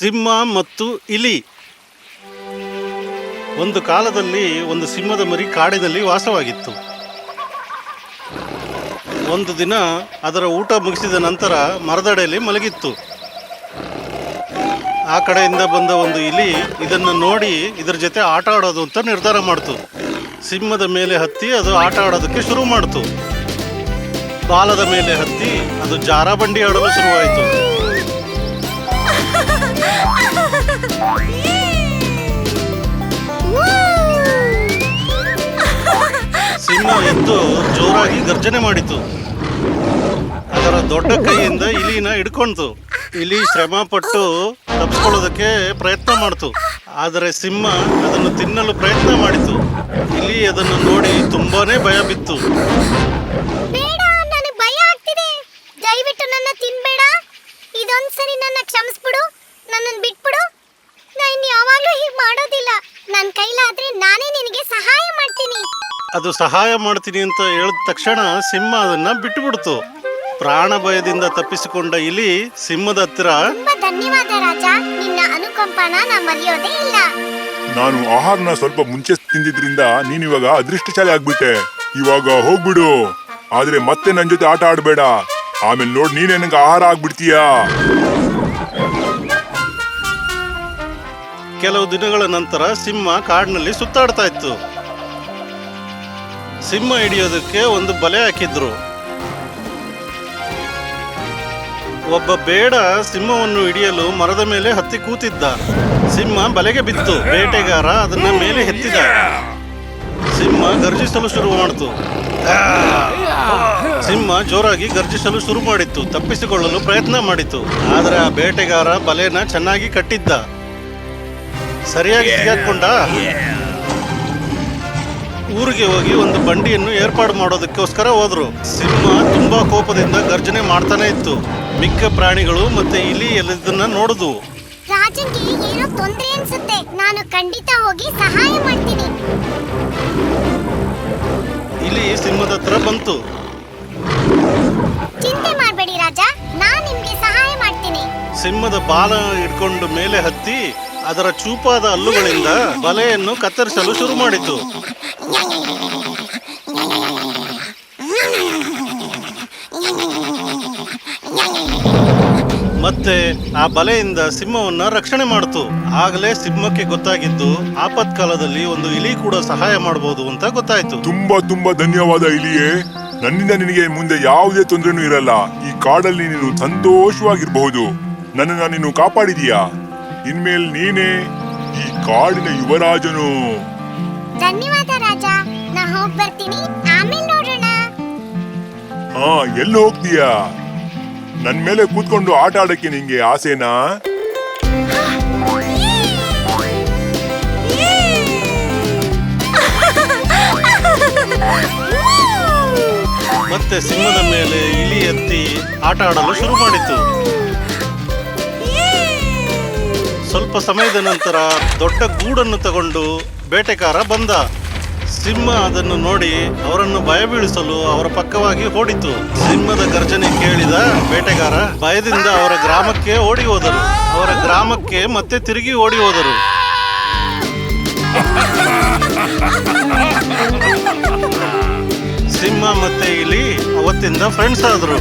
ಸಿಂಹ ಮತ್ತು ಇಲಿ. ಒಂದು ಕಾಲದಲ್ಲಿ ಒಂದು ಸಿಂಹದ ಮರಿ ಕಾಡಿನಲ್ಲಿ ವಾಸವಾಗಿತ್ತು. ಒಂದು ದಿನ ಅದರ ಊಟ ಮುಗಿಸಿದ ನಂತರ ಮರದಡೆಯಲ್ಲಿ ಮಲಗಿತ್ತು. ಆ ಕಡೆಯಿಂದ ಬಂದ ಒಂದು ಇಲಿ ಇದನ್ನು ನೋಡಿ ಇದರ ಜೊತೆ ಆಟ ಆಡೋದು ಅಂತ ನಿರ್ಧಾರ ಮಾಡ್ತು. ಸಿಂಹದ ಮೇಲೆ ಹತ್ತಿ ಅದು ಆಟ ಆಡೋದಕ್ಕೆ ಶುರು ಮಾಡ್ತು. ಬಾಲದ ಮೇಲೆ ಹತ್ತಿ ಅದು ಜಾರಬಂಡಿ ಆಡಲು ಶುರುವಾಯಿತು. ಸಿಂಹ ಎದ್ದು ಜೋರಾಗಿ ಗರ್ಜನೆ ಮಾಡಿತು. ಅದರ ದೊಡ್ಡ ಕೈಯಿಂದ ಇಲಿನ ಹಿಡ್ಕೊಂತು ಇಲಿ ಶ್ರಮ ಪಟ್ಟು ತಪ್ಪಿಸ್ಕೊಳ್ಳೋದಕ್ಕೆ ಪ್ರಯತ್ನ ಮಾಡ್ತು. ಆದರೆ ಸಿಂಹ ಅದನ್ನು ತಿನ್ನಲು ಪ್ರಯತ್ನ ಮಾಡಿತು. ಇಲಿ ಅದನ್ನು ನೋಡಿ ತುಂಬಾನೇ ಭಯ ಬಿತ್ತು. ದಯವಿಟ್ಟು ನನ್ನ ತಿನ್ಬೇಡ. ನನ್ನ ಕ್ಷಮಿಸ್ಬಿಡು. ನನ್ನನ್ನು ಬಿಟ್ಬಿಡು ನಾನು ಯಾವಾಗಲೂ ಹೀಗೆ ಮಾಡೋದಿಲ್ಲ ನನ್ನ ಕೈಲಾದ್ರೆ ನಾನೇ ನಿನಗೆ ಸಹಾಯ ಮಾಡ್ತೀನಿ ಅದು ಸಹಾಯ ಮಾಡ್ತೀನಿ ಅಂತ ಹೇಳಿದ ತಕ್ಷಣ ಸಿಂಹ ಅದನ್ನ ಬಿಟ್ಟುಬಿಡ್ತು ಪ್ರಾಣ ಭಯದಿಂದ ತಪ್ಪಿಸಿಕೊಂಡ ಇಲಿ ಸಿಂಹದ ಹತ್ತಿರ ತುಂಬಾ ಧನ್ಯವಾದ ರಾಜ. ನಿನ್ನ ಅನುಕಂಪನ ನಾ ಮರೆಯೋದೇ ಇಲ್ಲ. ನಾನು ಆಹಾರನ ಸ್ವಲ್ಪ ಮುಂಚೆ ತಿಂದಿದ್ರಿಂದ ನೀನ್ ಇವಾಗ ಅದೃಷ್ಟಶಾಲಿ ಆಗ್ಬಿಟ್ಟೆ. ಇವಾಗ ಹೋಗ್ಬಿಡು. ಆದ್ರೆ ಮತ್ತೆ ನನ್ ಜೊತೆ ಆಟ ಆಡ್ಬೇಡ. ಆಮೇಲೆ ನೋಡ್ ನೀನೇ ನಂಗೆ ಆಹಾರ ಆಗ್ಬಿಡ್ತೀಯಾ. ಕೆಲವು ದಿನಗಳ ನಂತರ ಸಿಂಹ ಕಾಡಿನಲ್ಲಿ ಸುತ್ತಾಡ್ತಾ ಇತ್ತು. ಸಿಂಹ ಹಿಡಿಯೋದಕ್ಕೆ ಒಂದು ಬಲೆ ಹಾಕಿದ್ರು. ಒಬ್ಬ ಬೇಡ ಸಿಂಹವನ್ನು ಹಿಡಿಯಲು ಮರದ ಮೇಲೆ ಹತ್ತಿ ಕೂತಿದ್ದ. ಸಿಂಹ ಬಲೆಗೆ ಬಿತ್ತು. ಬೇಟೆಗಾರ ಅದನ್ನ ಮೇಲೆ ಎತ್ತಿದ. ಸಿಂಹ ಗರ್ಜಿಸಲು ಶುರು ಮಾಡಿತು. ಸಿಂಹ ಜೋರಾಗಿ ಗರ್ಜಿಸಲು ಶುರು ಮಾಡಿತ್ತು. ತಪ್ಪಿಸಿಕೊಳ್ಳಲು ಪ್ರಯತ್ನ ಮಾಡಿತು. ಆದರೆ ಆ ಬೇಟೆಗಾರ ಬಲೆನ ಚೆನ್ನಾಗಿ ಕಟ್ಟಿದ್ದ. ಸರಿಯಾಗಿ ಸಿಗಾಕೊಂಡ ಊರಿಗೆ ಹೋಗಿ ಒಂದು ಬಂಡಿಯನ್ನು ಏರ್ಪಾಡು ಮಾಡೋದಕ್ಕೋಸ್ಕರ ಹೋದ್ರು. ಸಿಂಹ ತುಂಬಾ ಕೋಪದಿಂದ ಗರ್ಜನೆ ಮಾಡ್ತಾನೆ ಇತ್ತು. ಮಿಕ್ಕ ಪ್ರಾಣಿಗಳು ಮತ್ತೆ ಇಲಿ ಎಲ್ಲದನ್ನ ನೋಡುದು. ರಾಜನ್ಗೆ ಏನೋ ತೊಂದರೆ ಅನ್ಸುತ್ತೆ. ನಾನು ಖಂಡಿತ ಹೋಗಿ ಸಹಾಯ ಮಾಡ್ತೀನಿ. ಇಲಿ ಸಿಂಹದ ಹತ್ರ ಬಂತು. ಚಿಂತೆ ಮಾಡಬೇಡಿ ರಾಜ. ನಾನು ನಿಮ್ಗೆ ಸಹಾಯ ಮಾಡ್ತೀನಿ. ಸಿಂಹದ ಬಾಲ ಹಿಡ್ಕೊಂಡು ಮೇಲೆ ಹತ್ತಿ ಅದರ ಚೂಪಾದ ಹಲ್ಲುಗಳಿಂದ ಬಲೆಯನ್ನು ಕತ್ತರಿಸಲು ಶುರು ಮಾಡಿತು. ಮತ್ತೆ ಆ ಬಲೆಯಿಂದ ಸಿಂಹವನ್ನ ರಕ್ಷಣೆ ಮಾಡಿತು. ಆಗಲೇ ಸಿಂಹಕ್ಕೆ ಗೊತ್ತಾಗಿದ್ದು ಆಪತ್ಕಾಲದಲ್ಲಿ ಒಂದು ಇಲಿ ಕೂಡ ಸಹಾಯ ಮಾಡಬಹುದು ಅಂತ ಗೊತ್ತಾಯ್ತು. ತುಂಬಾ ತುಂಬಾ ಧನ್ಯವಾದ ಇಲಿಯೇ. ನನ್ನಿಂದ ನಿನಗೆ ಮುಂದೆ ಯಾವುದೇ ತೊಂದರೆನೂ ಇರಲ್ಲ. ಈ ಕಾಡಲ್ಲಿ ನೀನು ಸಂತೋಷವಾಗಿರಬಹುದು. ನನ್ನನ್ನ ನೀನು ಕಾಪಾಡಿದೀಯಾ? ಇನ್ಮೇಲೆ ನೀನೇ ಈ ಕಾಡಿನ ಯುವರಾಜನು. ಧನ್ಯವಾದ ರಾಜ. ನಾ ಹೋಗ್ ಬರ್ತೀನಿ. ಆಮೇಲೆ ನೋಡೋಣ. ಹಾ ಎಲ್ಲಿ ಹೋಗ್ತೀಯಾ? ನನ್ ಮೇಲೆ ಕೂತ್ಕೊಂಡು ಆಟ ಆಡಕ್ಕೆ ನಿಂಗೆ ಆಸೆನಾ? ಮತ್ತೆ ಸಿಂಹದ ಮೇಲೆ ಇಲಿ ಎತ್ತಿ ಆಟ ಆಡಲು ಶುರು ಮಾಡಿತು. ಸ್ವಲ್ಪ ಸಮಯದ ನಂತರ ದೊಡ್ಡ ಗೂಡನ್ನು ತಗೊಂಡು ಬೇಟೆಗಾರ ಬಂದ. ಸಿಂಹ ಅದನ್ನು ನೋಡಿ ಅವರನ್ನು ಭಯ ಬೀಳಿಸಲು ಅವರ ಪಕ್ಕವಾಗಿ ಓಡಿತು. ಸಿಂಹದ ಗರ್ಜನೆ ಕೇಳಿದ ಬೇಟೆಗಾರ ಭಯದಿಂದ ಅವರ ಗ್ರಾಮಕ್ಕೆ ಓಡಿ ಹೋದರು. ಅವರ ಗ್ರಾಮಕ್ಕೆ ಮತ್ತೆ ತಿರುಗಿ ಓಡಿ ಹೋದರು. ಸಿಂಹ ಮತ್ತೆ ಇಲಿ ಅವತ್ತಿಂದ ಫ್ರೆಂಡ್ಸ್ ಆದ್ರು.